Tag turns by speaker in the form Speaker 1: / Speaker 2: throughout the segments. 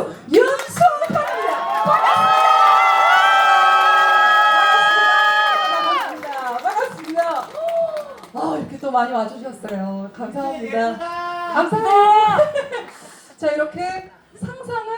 Speaker 1: 가수 윤소현입니다. 반갑습니다. 반갑습니다. 아 이렇게 또 많이 와주셨어요. 감사합니다. 감사합니다. 자 이렇게 상상을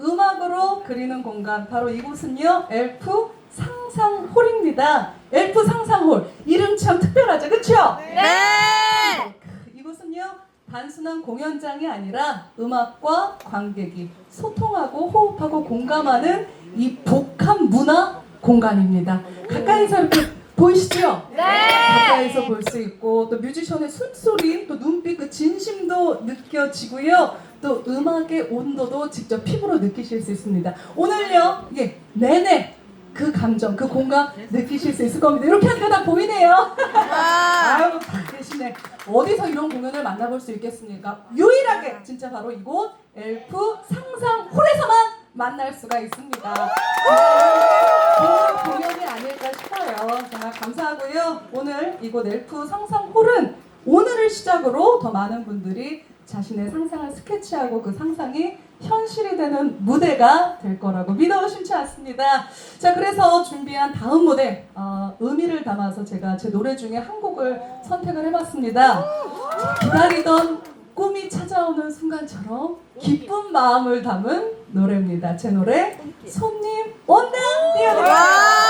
Speaker 1: 음악으로 그리는 공간 바로 이곳은요 엘프 상상홀입니다. 엘프 상상홀 이름 참 특별하죠, 그렇죠?
Speaker 2: 네.
Speaker 1: 이곳은요 단순한 공연장이 아니라 음악과 관객이 소통하고 호흡하고 공감하는 이 복합 문화 공간입니다. 가까이서 이렇게 보이시죠?
Speaker 2: 네.
Speaker 1: 가까이서 볼 수 있고 또 뮤지션의 숨소리 또 눈빛 그 진심도 느껴지고요. 또 음악의 온도도 직접 피부로 느끼실 수 있습니다. 오늘요, 예, 내내 그 감정, 그 공감 느끼실 수 있을 겁니다. 이렇게 하니까 다 보이네요.
Speaker 2: 와.
Speaker 1: 아유, 대신에 어디서 이런 공연을 만나볼 수 있겠습니까? 유일하게 진짜 바로 이곳 엘프 상상홀에서만 만날 수가 있습니다. 좋은 공연이 아닐까 싶어요. 정말 감사하고요. 오늘 이곳 엘프 상상홀은 오늘을 시작으로 더 많은 분들이 자신의 상상을 스케치하고 그 상상이 현실이 되는 무대가 될 거라고 믿어 심치 않습니다. 자, 그래서 준비한 다음 무대, 어, 의미를 담아서 제가 제 노래 중에 한 곡을 선택을 해봤습니다. 기다리던 꿈이 찾아오는 순간처럼 기쁜 마음을 담은 노래입니다. 제 노래, 손님 온다! 띄워드립니다.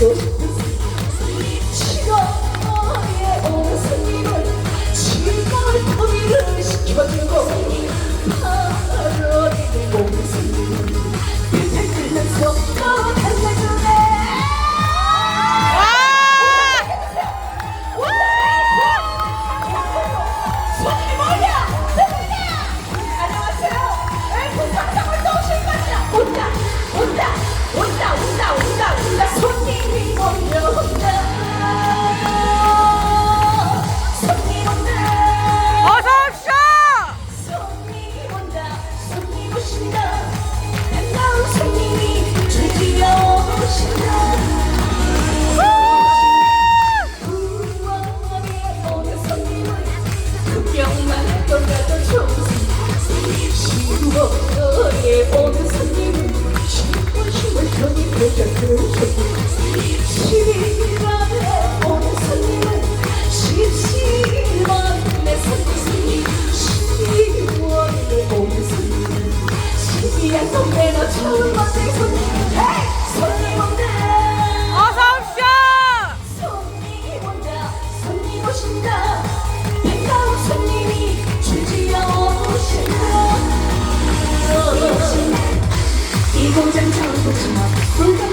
Speaker 1: 주고 싶은 7월에 오는 손님은 즐거운 토미를 시켜주고 8월에 오는 손님은 빈을 끌면서 뭐냐? 누구냐? 안녕하세요. 엘프 상상을 또 오실. 온다, 온다, 온다, 온다, 온다, 온다. 이 공장 처음 물건